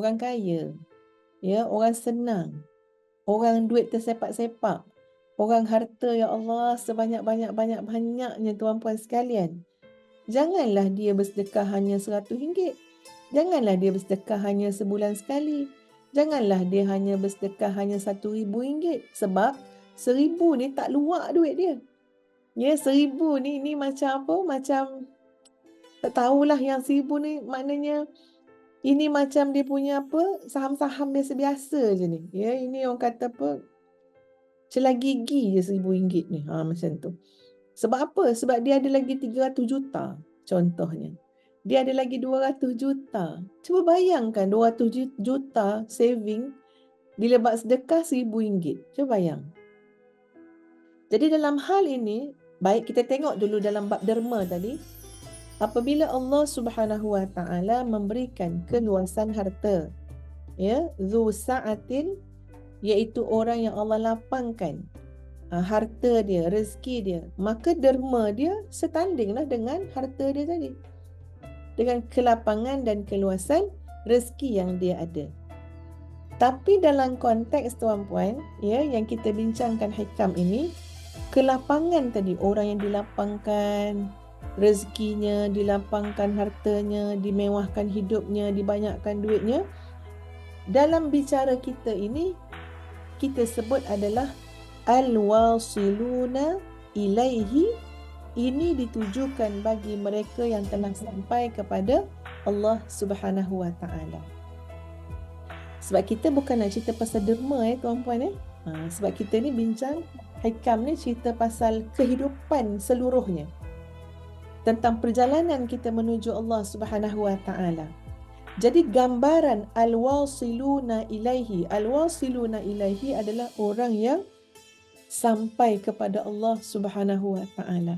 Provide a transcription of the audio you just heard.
orang kaya, ya, orang senang, orang duit tersepak-sepak, orang harta ya Allah sebanyak-banyak-banyak-banyaknya tuan-puan sekalian. Janganlah dia bersedekah hanya seratus ringgit. Janganlah dia bersedekah hanya sebulan sekali. Janganlah dia hanya bersedekah hanya satu ribu ringgit. Sebab seribu ni tak luak duit dia. Ya, seribu ni, ni macam apa? Macam tak tahulah yang seribu ni maknanya ini macam dia punya apa saham-saham biasa-biasa je ni. Ya, ini orang kata apa celah gigi je seribu ringgit ni. Ha, macam tu. Sebab apa? Sebab dia ada lagi 300 juta contohnya. Dia ada lagi 200 juta. Cuba bayangkan 200 juta saving bila buat sedekah seribu ringgit. Cuba bayang. Jadi dalam hal ini, baik kita tengok dulu dalam bab derma tadi, apabila Allah Subhanahu Wa Taala memberikan keluasan harta ya zu sa'atin iaitu orang yang Allah lapangkan uh, harta dia rezeki dia maka derma dia setandinglah dengan harta dia tadi. Dengan kelapangan dan keluasan rezeki yang dia ada. Tapi dalam konteks tuan-puan ya yang kita bincangkan hikam ini kelapangan tadi orang yang dilapangkan rezekinya, dilapangkan hartanya, dimewahkan hidupnya, dibanyakkan duitnya. Dalam bicara kita ini, kita sebut adalah al-wasiluna ilaihi. Ini ditujukan bagi mereka yang telah sampai kepada Allah Subhanahu Wa Taala. Sebab kita bukan nak cerita pasal derma eh tuan-puan eh. Ha, sebab kita ni bincang hikam ni cerita pasal kehidupan seluruhnya tentang perjalanan kita menuju Allah Subhanahu wa taala. Jadi gambaran al-wasiluna ilaihi, al-wasiluna ilaihi adalah orang yang sampai kepada Allah Subhanahu wa taala.